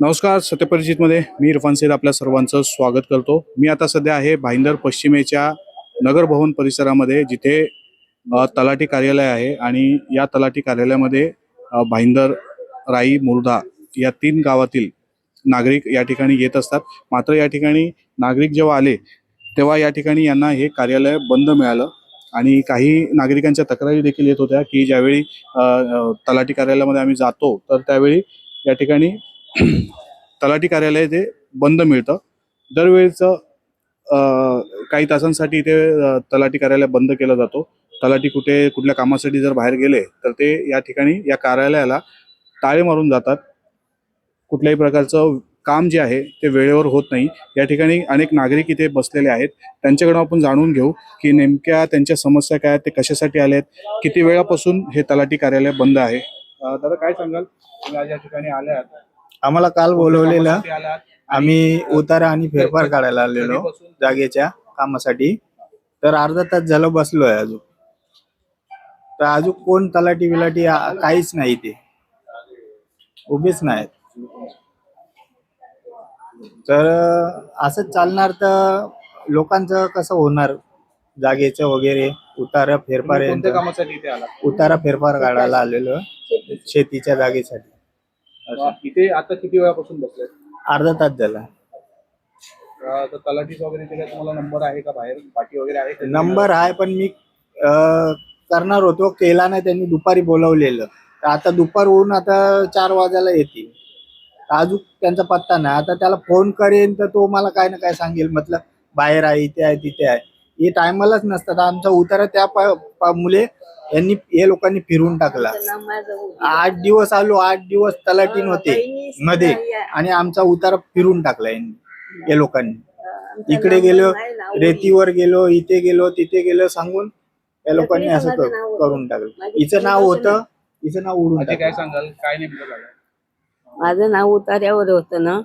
नमस्कार सत्यपरिचितमध्ये मी इरफान सैद आपल्या सर्वांचं स्वागत करतो. मी आता सध्या आहे भाईंदर पश्चिमेच्या नगर भवन परिसरामध्ये जिथे तलाठी कार्यालय आहे आणि या तलाठी कार्यालयामध्ये भाईंदर राई मुर्धा या तीन गावातील नागरिक या ठिकाणी येत असतात. मात्र या ठिकाणी नागरिक जेव्हा आले तेव्हा या ठिकाणी यांना हे कार्यालय बंद मिळालं आणि काही नागरिकांच्या तक्रारी देखील येत होत्या की ज्यावेळी तलाठी कार्यालयामध्ये आम्ही जातो तर त्यावेळी या ठिकाणी तलाठी कार्यालय ते बंद मिळतं. दरवेळेचं अ, काही तासांसाठी इथे तलाठी कार्यालय बंद केला जातो. तलाठी कुठे कुठल्या कामासाठी जर बाहेर गेले तर ते या ठिकाणी या कार्यालयाला टाळे मारून जातात. कुठल्याही प्रकारचं काम जे आहे ते वेळेवर होत नाही. या ठिकाणी अनेक नागरिक इथे बसलेले आहेत. त्यांच्याकडून आपण जाणून घेऊ की नेमक्या त्यांच्या समस्या काय आहेत ते कशासाठी आले आहेत किती वेळापासून हे तलाठी कार्यालय बंद आहे. दादा काय सांगाल? तुम्ही आज या ठिकाणी आल्या आहात आम्हाला काल बोलवलेलं? आम्ही उतारा आणि फेरफार काढायला आलेलो? जागेच्या कामासाठी. तर अर्धा तास झालं बसलोय अजून. तर अजून कोण तलाठी बिलाटी काहीच नाही ते उभेच नाहीत. तर असंच चालणार तर लोकांचं कसं होणार? जागेचं वगैरे उतारा फेरफार उतारा फेरफार काढायला आलेलो. शेतीच्या जागेसाठी. इथे आता किती वेळापासून बसले अर्धा तास झाला. तर तलाठी वगैरे काय तुम्हाला नंबर आहे का बाहेर? पाठी वगैरे आहे का? नंबर आहे पण मी अं, करणार होतो. केला नाही त्यांनी दुपारी बोलवलेलं. तर आता दुपार होऊन आता चार वाजायला येतील. अजून त्यांचा पत्ता नाही. आता त्याला फोन करेन तर तो मला काय ना काय सांगेल. म्हटलं बाहेर आहे इथे आहे तिथे आहे. हे टायमालाच नसतात. आमचा उतारा त्या मुले यांनी हे लोकांनी फिरून टाकला. आठ दिवस आलो आठ दिवस तलाटीन होते. मध्ये. आणि आमचा उतारा फिरून टाकला यांनी या लोकांनी. इकडे गेलो रेतीवर गेलो इथे गेलो तिथे गेलो सांगून या लोकांनी असं कर- करून टाकलं. हिचं नाव होतं हिचं नाव उडून काय सांगाल? काय नेमकं झालं? माझं नाव उतार्यावर होतं ना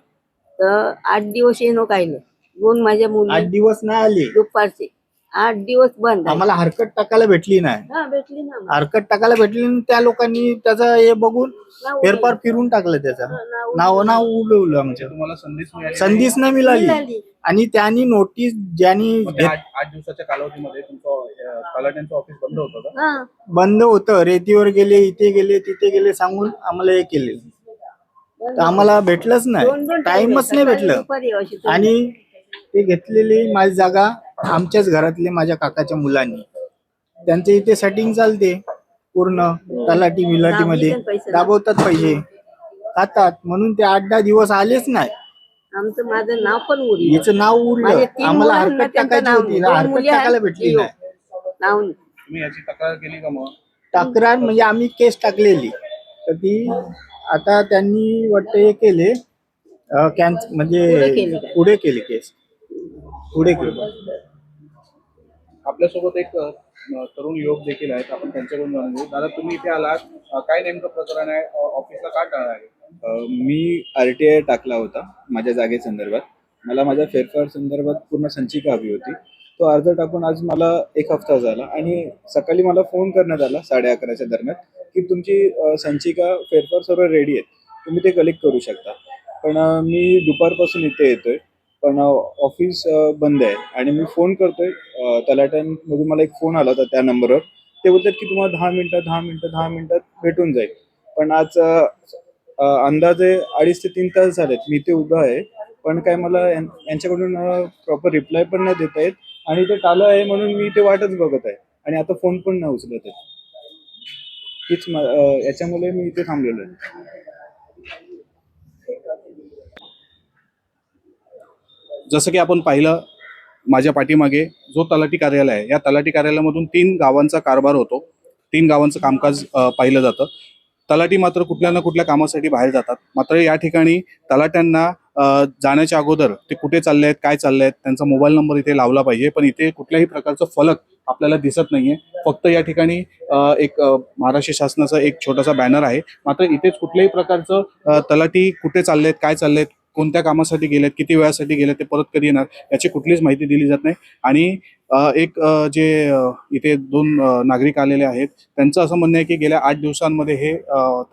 तर आठ दिवस येणं कायलं दोन माझ्या आठ मुली दिवस नाही आले. दुपारचे. आठ दिवस बंद आहे. आम्हाला हरकत टाकायला भेटली नाही. हा, भेटली ना आम्हाला. हरकत टाकायला भेटली त्या लोकांनी त्याचं हे बघून नाव फेरफार फिरून टाकलं त्याचं. नाव नाव नाव उडवलं आमचं तुम्हाला संदेश मिळाली संधीच नाही मिळाली. मिळाली. आणि त्यांनी नोटीस ज्यांनी मग ते घेत- आठ आठ दिवसाच्या कालावधीमध्ये तुमचं तलाट्यांचं ऑफिस बंद होतं का? हा, बंद होतं. रेतीवर गेले इथे गेले तिथे गेले सांगून आम्हाला हे केले. तर आम्हाला भेटलंच दोन नाही टाइमच. नाही भेटलं. दुपारी अशी ठेवली. आणि ते घेतलेली माझी जागा आमच्याच घरातले माझ्या काकाच्या मुलांनी. त्यांचे इथे सेटिंग चालते. पूर्ण तलाठी विलाटी मध्ये. दाबवतात पैसे. खातात. म्हणून ते आठ दहा दिवस आलेच नाही. आमचं माझं नाव पण उरलं. हिचं नाव उरलं. आम्हाला हरकत टाकायची होती. हरकत टाकायला भेटली. नाही. नाव नाही. तुम्ही याची तक्रार केली का मग? तक्रार म्हणजे आम्ही केस टाकलेली. तर ती आता त्यांनी वाटतं हे केले. कॅन्स पुढे म्हणजे काय? पुढे केली केस. पुढे केली. आपल्यासोबत एक तरुण युवक देखील आहेत. आपण त्यांच्याकडून जाणून घेऊ. दादा तुम्ही इथे आलात. काय नेमकं प्रकरण आहे? ऑफिसला का टाळा आहे? मी आर टी आय टाकला होता माझ्या जागेसंदर्भात मला माझ्या फेरफार संदर्भात पूर्ण संचिका हवी होती. तो अर्ज टाकून आज मला एक हफ्ता झाला आणि सकाळी मला फोन करण्यात आला साडे अकराच्या दरम्यान की तुमची संचिका फेरफार सर्व रेडी आहेत. तुम्ही ते कलेक्ट करू शकता. पण मी दुपारपासून इथे येतोय. पण ऑफिस बंद आहे. आणि मी फोन करतोय. तलाट्यांमधून मला एक फोन आला होता त्या नंबरवर ते बोलतात की तुम्हाला दहा मिनिटं दहा मिनिटं दहा मिनिटात भेटून जाईल. पण आज अंदाजे अडीच ते तीन तास झालेत. मी इथे उभं आहे. पण काय मला यांच्याकडून प्रॉपर रिप्लाय पण नाही देता येत. आणि ते टालं आहे म्हणून मी ते वाटच बघत आहे. आणि आता फोन पण नाही उचलत आहे हीच याच्यामुळे मी इथे थांबलेलो आहे. जसं की आपण पाहिलं माझ्या पाठीमागे जो तलाठी कार्यालय आहे या तलाठी कार्यालयामधून तीन गावांचा कारभार होतो. तीन गावांचं कामकाज पाहिलं जातं. तलाठी मात्र कुठल्या ना कुठल्या कामासाठी बाहेर जातात. मात्र या ठिकाणी तलाट्यांना जाण्याच्या अगोदर ते कुठे चालले आहेत काय चालले आहेत त्यांचा मोबाईल नंबर इथे लावला पाहिजे. पण इथे कुठल्याही प्रकारचं फलक आपल्याला दिसत नाहीये. फक्त या ठिकाणी एक महाराष्ट्र शासनाचा एक छोटासा बॅनर आहे. मात्र इथेच कुठल्याही प्रकारचं तलाठी कुठे चाललेत काय चाललेत कोणत्या कामासाठी गेलेत किती वेळासाठी गेलेत ते परत कधी येणार याची कुठलीच माहिती दिली जात नाही. आणि एक जे इथे दोन नागरिक आलेले आहेत त्यांचं असं म्हणणं आहे की गेल्या आठ दिवसांमध्ये हे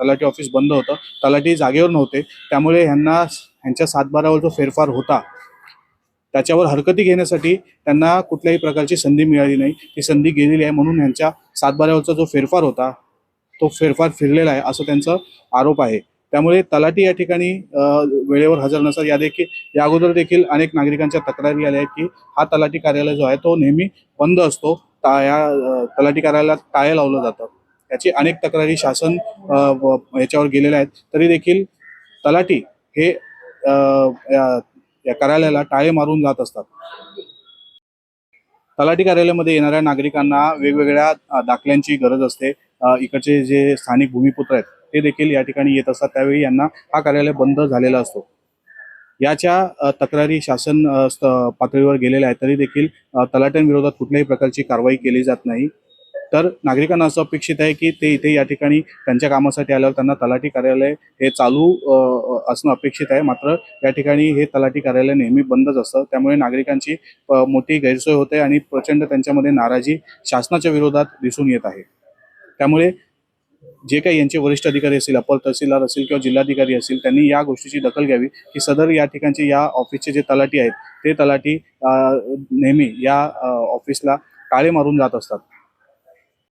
तलाठी ऑफिस बंद होतं. तलाठी जागेवर नव्हते. त्यामुळे ह्यांना ह्यांच्या सातबारावर जो फेरफार होता. त्याच्यावर हरकती घेण्यासाठी त्यांना कुठल्याही प्रकारची संधी मिळाली नाही. ती संधी गेलेली आहे म्हणून ह्यांच्या सातबाऱ्यावरचा जो फेरफार होता तो फेरफार फिरलेला आहे असं त्यांचा आरोप आहे. त्यामुळे तलाठी या ठिकाणी वेळेवर हजर नसतात. या देखील या अगोदर देखील अनेक नागरिकांच्या तक्रारी आल्या आहेत की हा तलाठी कार्यालय जो आहे तो नेहमी बंद असतो. ता या तलाठी कार्यालयात टाळे लावलं जातं याची अनेक तक्रारी शासन याच्यावर गेलेल्या आहेत. तरी देखील तलाठी हे या- कार्यालयाला टाळे मारून जात असतात. तलाठी कार्यालयामध्ये येणाऱ्या नागरिकांना वेगवेगळ्या दाखल्यांची गरज असते. इकडचे जे स्थानिक भूमिपुत्र आहेत ते देखील या ठिकाणी येत असतात. त्यावेळी यांना हा कार्यालय बंद झालेला असतो. याच्या तक्रारी शासन पातळीवर गेलेल्या आहेत. तरी देखील तलाट्यांविरोधात कुठल्याही प्रकारची कारवाई केली जात नाही. तर नागरिकांना असं अपेक्षित आहे की ते इथे या ठिकाणी त्यांच्या कामासाठी आल्यावर त्यांना तलाठी कार्यालय हे चालू असणं अपेक्षित आहे. मात्र या ठिकाणी हे तलाठी कार्यालय नेहमी बंदच असतं. त्यामुळे नागरिकांची मोठी गैरसोय होते आणि प्रचंड त्यांच्यामध्ये नाराजी शासनाच्या विरोधात दिसून येत आहे. त्यामुळे जे काही यांचे वरिष्ठ अधिकारी असतील अपर तहसीलदार असतील किंवा जिल्हाधिकारी असतील त्यांनी या गोष्टीची दखल घ्यावी की सदर या ठिकाणचे या ऑफिसचे जे तलाठी आहेत ते तलाठी नेहमी या ऑफिसला टाळे मारून जात असतात.